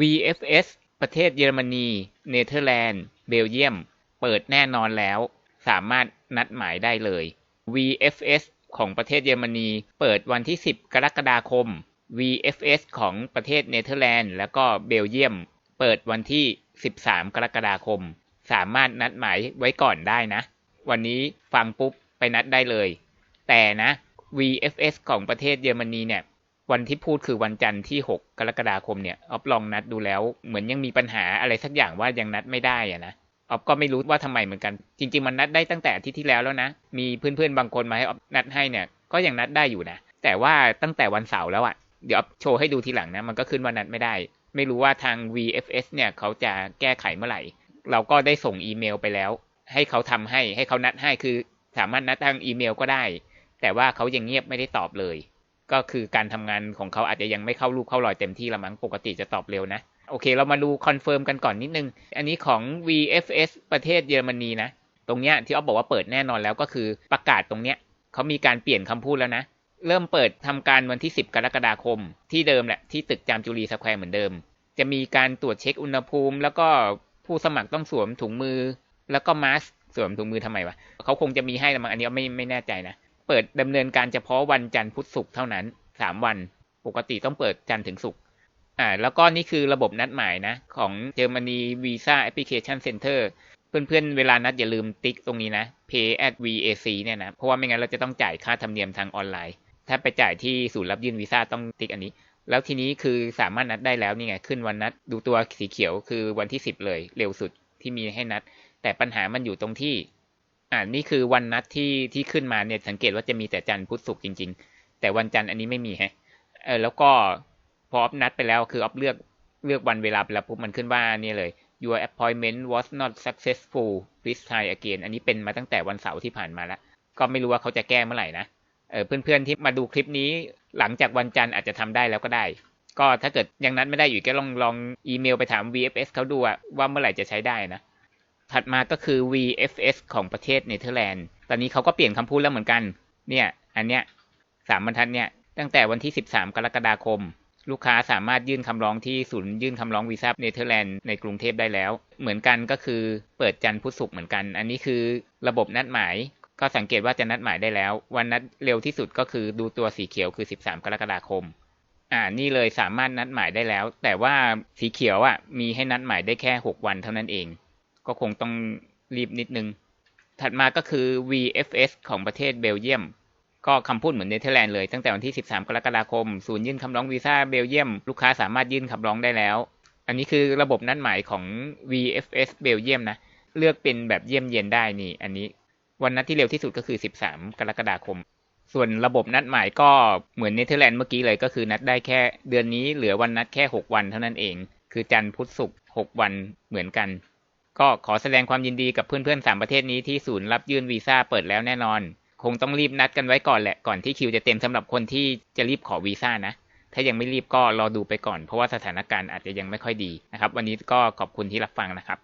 VFS ประเทศเยอรมนี เนเธอร์แลนด์ เบลเยียม เปิดแน่นอนแล้ว สามารถนัดหมายได้เลย VFS ของประเทศเยอรมนี เปิดวันที่ 10 กรกฎาคม VFS ของประเทศเนเธอร์แลนด์ แล้วก็เบลเยียม เปิดวันที่ 13 กรกฎาคม สามารถนัดหมายไว้ก่อนได้นะ วันนี้ฟังปุ๊บไปนัดได้เลย แต่นะ VFS ของประเทศเยอรมนีเนี่ย วันที่พูดคือวันจันทร์ที่ 6 กรกฎาคมเนี่ยออฟลองนัดดูแล้ว เหมือนยังมีปัญหาอะไรสักอย่างว่ายังนัดไม่ได้อะนะออฟก็ไม่รู้ว่าทำไมเหมือนกัน จริง ๆ มันนัดได้ตั้งแต่อาทิตย์ที่แล้วแล้วนะ มีเพื่อนๆบางคนมาให้ออฟนัดให้เนี่ย ก็ยังนัดได้อยู่นะ แต่ว่าตั้งแต่วันเสาร์แล้วอะเดี๋ยวออฟโชว์ให้ดูทีหลังนะ มันก็ขึ้นว่านัดไม่ได้ ไม่รู้ว่าทาง VFS เนี่ยเขาจะแก้ไขเมื่อไหร่ เราก็ได้ส่งอีเมลไปแล้ว ให้เขาทำให้ ให้เขานัดให้ คือ สามารถนัดทางอีเมลก็ได้ แต่ว่าเขายังเงียบไม่ได้ตอบเลย ก็คือการทำงานของเขาอาจจะยังไม่เข้ารูปเข้ารอยเต็มที่ละมั้งปกติจะตอบเร็วนะ โอเค เรามาดูคอนเฟิร์มกันก่อนนิดนึง อันนี้ของ VFS ประเทศเยอรมนีนะ ตรงเนี้ยที่อ๊อฟบอกว่าเปิดแน่นอนแล้วก็คือประกาศตรงเนี้ยเขามีการเปลี่ยนคำพูดแล้วนะ เริ่มเปิดทำการวันที่ 10 กรกฎาคม ที่เดิมแหละที่ตึกจามจุรีสแควร์เหมือนเดิม จะมีการตรวจเช็คอุณหภูมิ แล้วก็ผู้สมัครต้องสวมถุงมือ แล้วก็มาสก์สวมถุงมือทำไมวะเขาคงจะมีให้ละมั้งอันนี้ไม่ไม่แน่ใจนะ เปิดดำเนินการเฉพาะวันจันทร์พุธศุกร์เท่านั้น3วัน ปกติต้องเปิดจันทร์ถึงศุกร์อ่าแล้วก็นี่คือระบบนัดหมายนะ ของเยอรมนี Visa Application Center เพื่อนๆ เวลานัดอย่าลืมติ๊กตรงนี้นะ pay at VAC เนี่ยนะ เพราะว่าไม่งั้นเราจะต้องจ่ายค่าธรรมเนียมทางออนไลน์ ถ้าไปจ่ายที่ศูนย์รับยื่นวีซ่าต้องติ๊กอันนี้ แล้วทีนี้คือสามารถนัดได้แล้วนี่ไง ขึ้นวันนัดดูตัวสีเขียวคือวันที่ 10 เลย เร็วสุดที่มีให้นัด แต่ปัญหามันอยู่ตรงที่ อ่านี่คือวันนัดที่ที่ขึ้นมาเนี่ยสังเกตว่าจะมีแต่จันทร์พุธศุกร์จริง ๆ แต่วันจันทร์อันนี้ไม่มีฮะเออแล้วก็พอออฟนัดไปแล้วคือออฟเลือกเลือกวันเวลาไปแล้วปุ๊บมันขึ้นว่านี่เลย your appointment was not successful please try again อันนี้เป็นมาตั้งแต่วันเสาร์ที่ผ่านมาแล้ว ก็ไม่รู้ว่าเขาจะแก้เมื่อไหร่นะเออเพื่อนๆที่มาดูคลิปนี้หลังจากวันจันทร์อาจจะทำได้แล้วก็ได้ ก็ถ้าเกิดยังนัดไม่ได้อยู่ก็ลองลองอีเมลไปถาม VFS เขาดูว่าเมื่อไหร่จะใช้ได้นะ ถัดมาก็คือ VFS ของประเทศเนเธอร์แลนด์ ตอนนี้เขาก็เปลี่ยนคำพูดแล้วเหมือนกัน เนี่ย อันเนี้ยสามบรรทัดเนี่ย ตั้งแต่วันที่ 13 กรกฎาคม ลูกค้าสามารถยื่นคำร้องที่ศูนย์ยื่นคำร้องวีซ่าเนเธอร์แลนด์ในกรุงเทพได้แล้ว เหมือนกันก็คือเปิดจันทร์พุธศุกร์เหมือนกัน อันนี้คือระบบนัดหมาย ก็สังเกตว่าจะนัดหมายได้แล้ว วันนัดเร็วที่สุดก็คือดูตัวสีเขียวคือ 13 กรกฎาคมอ่านี่เลยสามารถนัดหมายได้แล้ว แต่ว่าสีเขียวอะมีให้นัดหมายได้แค่ 6 วันเท่านั้นเอง ก็คงต้องรีบนิดนึง ถัดมาก็คือ VFS ของประเทศเบลเยียม ก็คำพูดเหมือนเนเธอร์แลนด์เลย ตั้งแต่วันที่ 13 กรกฎาคม ศูนย์ยื่นคำร้องวีซ่าเบลเยียม ลูกค้าสามารถยื่นคำร้องได้แล้ว อันนี้คือระบบนัดหมายของ VFS เบลเยียมนะ เลือกเป็นแบบเยี่ยมเย็นได้นี่ อันนี้วันนัดที่เร็วที่สุดก็คือ 13 กรกฎาคม ส่วนระบบนัดหมายก็เหมือนเนเธอร์แลนด์เมื่อกี้เลยก็คือนัดได้แค่เดือนนี้เหลือวันนัดแค่ 6 วันเท่านั้นเอง คือจันทร์พุธศุกร์6วันเหมือนกัน ก็ขอแสดงความยินดีกับเพื่อนๆสามประเทศนี้ที่ศูนย์รับยื่นวีซ่าเปิดแล้วแน่นอน คงต้องรีบนัดกันไว้ก่อนแหละก่อนที่คิวจะเต็มสำหรับคนที่จะรีบขอวีซ่านะ ถ้ายังไม่รีบก็รอดูไปก่อน เพราะว่าสถานการณ์อาจจะยังไม่ค่อยดีนะครับ วันนี้ก็ขอบคุณที่รับฟังนะครับ